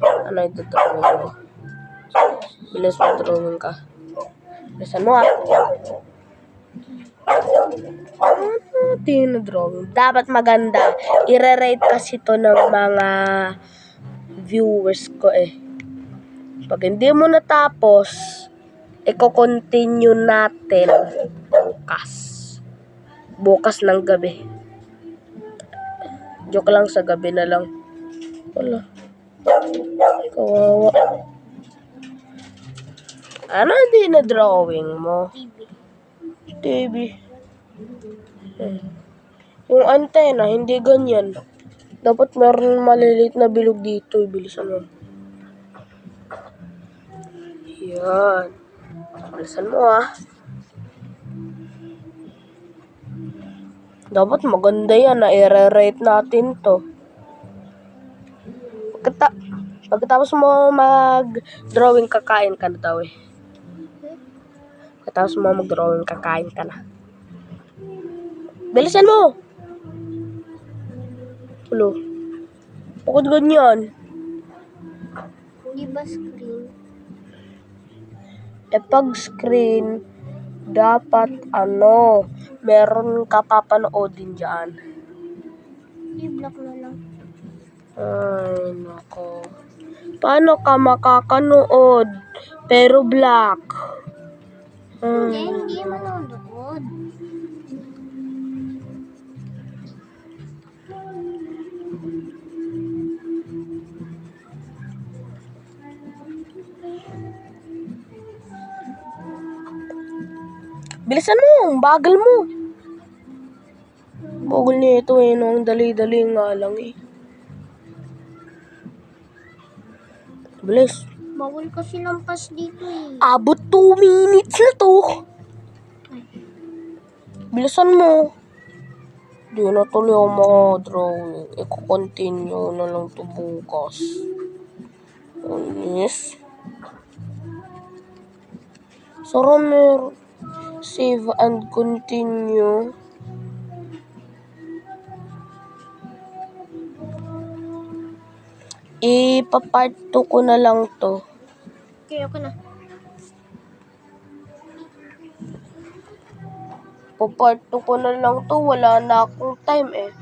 Ano ito mo? Bilis mo drawing ka. Bilisan mo ah. Ano tinodrawing? Dapat maganda. I-rate kasi to ng mga viewers ko eh. Pag hindi mo natapos, i-continue natin bukas. Bukas ng gabi. Joke lang sa gabi na lang. Wala. Kawawa. Ano hindi na drawing mo? TV. TV. Hmm. Yung antena, hindi ganyan. Dapat meron maliliit na bilog dito. Bilisan mo. Yan. Bilisan mo ah. Dapat maganda yan na i-rate natin to. Pagkata pagkatapos mo mag-drawing, kakain ka na daw eh. Pagkatapos mo mag-drawing, kakain ka na. Bilisan mo! Ulo. Bakit ganyan? Di ba screen? E pag screen, dapat ano, meron ka papanoodin dyan. I-block na lang. Ay, nako. Paano ka makakanood? Pero black. Hindi, Hmm. hindi manonood. Bilisan mo, bagal mo. Bagal niya ito eh, no? ang dali-dali nga lang eh. Bilis. Bawal kasi lampas dito eh. Abot 2 minutes na to. Bilisan mo. Di na tuloy ako makadrawing. Iko-continue na lang to bukas. Anis. Sara meron. Save and continue. Ipapart 2 ko na lang to. Okay, okay na. Papart 2 ko na lang to. Wala na akong time eh.